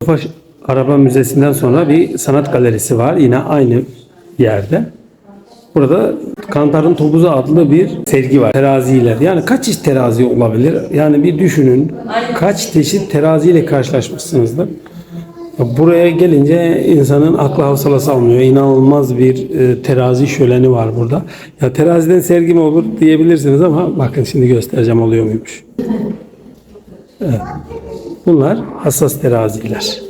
Tofaş Araba Müzesi'nden sonra bir sanat galerisi var. Yine aynı yerde. Burada Kantar'ın Topuzu adlı bir sergi var. Teraziler. Yani kaç çeşit terazi olabilir? Yani bir düşünün. Kaç çeşit teraziyle karşılaşmışsınızdır. Buraya gelince insanın aklı hafsalası almıyor. İnanılmaz bir e, terazi şöleni var burada. Ya teraziden sergi mi olur diyebilirsiniz ama bakın şimdi göstereceğim oluyor muymuş. Evet. Bunlar hassas teraziler.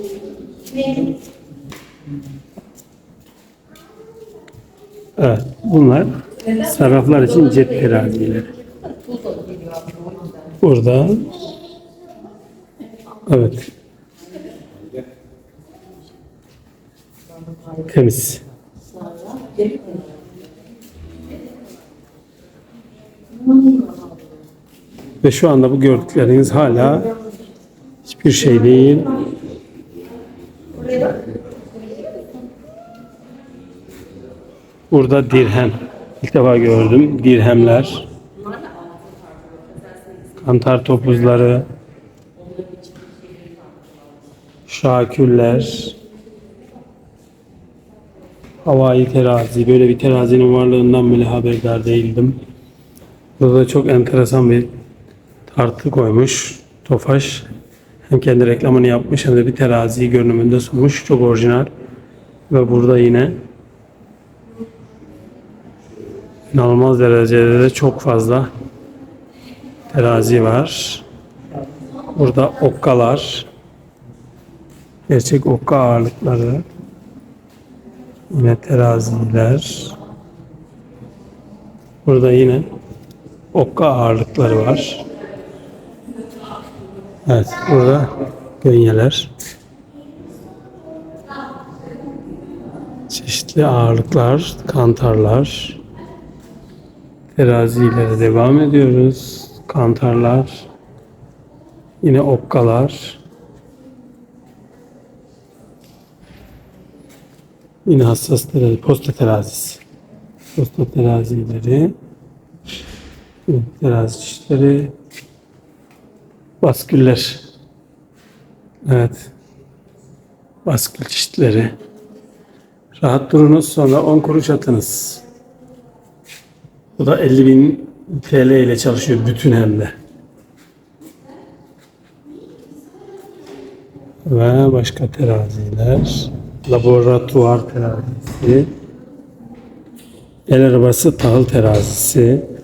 Evet, bunlar sarraflar için cep terazileri. Burada evet temiz. Ve şu anda bu gördükleriniz hala hiçbir şey değil. Burada dirhem. İlk defa gördüm. Dirhemler. Kantar topuzları. Şaküller. Havai terazi. Böyle bir terazinin varlığından bile haberdar değildim. Burada da çok enteresan bir tartı koymuş. Tofaş. Hem kendi reklamını yapmış hem de bir terazi görünümünde sunmuş. Çok orijinal. Ve burada yine inanılmaz derecede de çok fazla terazi var. Burada okkalar. Gerçek okka ağırlıkları. Yine teraziler. Burada yine okka ağırlıkları var. Evet, burada gönyeler. Çeşitli ağırlıklar, kantarlar. Terazilere devam ediyoruz. Kantarlar. Yine okkalar. Yine hassas terazi, posta terazisi. Posta terazileri. Terazi çeşitleri. Basküller. Evet. Baskül çeşitleri. Rahat durunuz sonra 10 kuruş atınız. Bu da 50 bin TL ile çalışıyor bütün hem de. Ve başka teraziler. Laboratuvar terazisi. El arabası tahıl terazisi.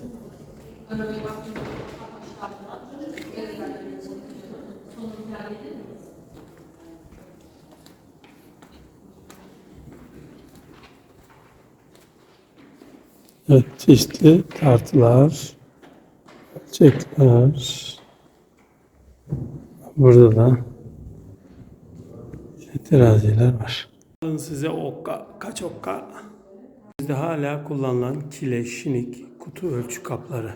Evet, çeşitli tartılar, çekler. Burada da teraziler var. Size okka. Kaç okka? Bizde hala kullanılan kile, şinik, kutu ölçü kapları.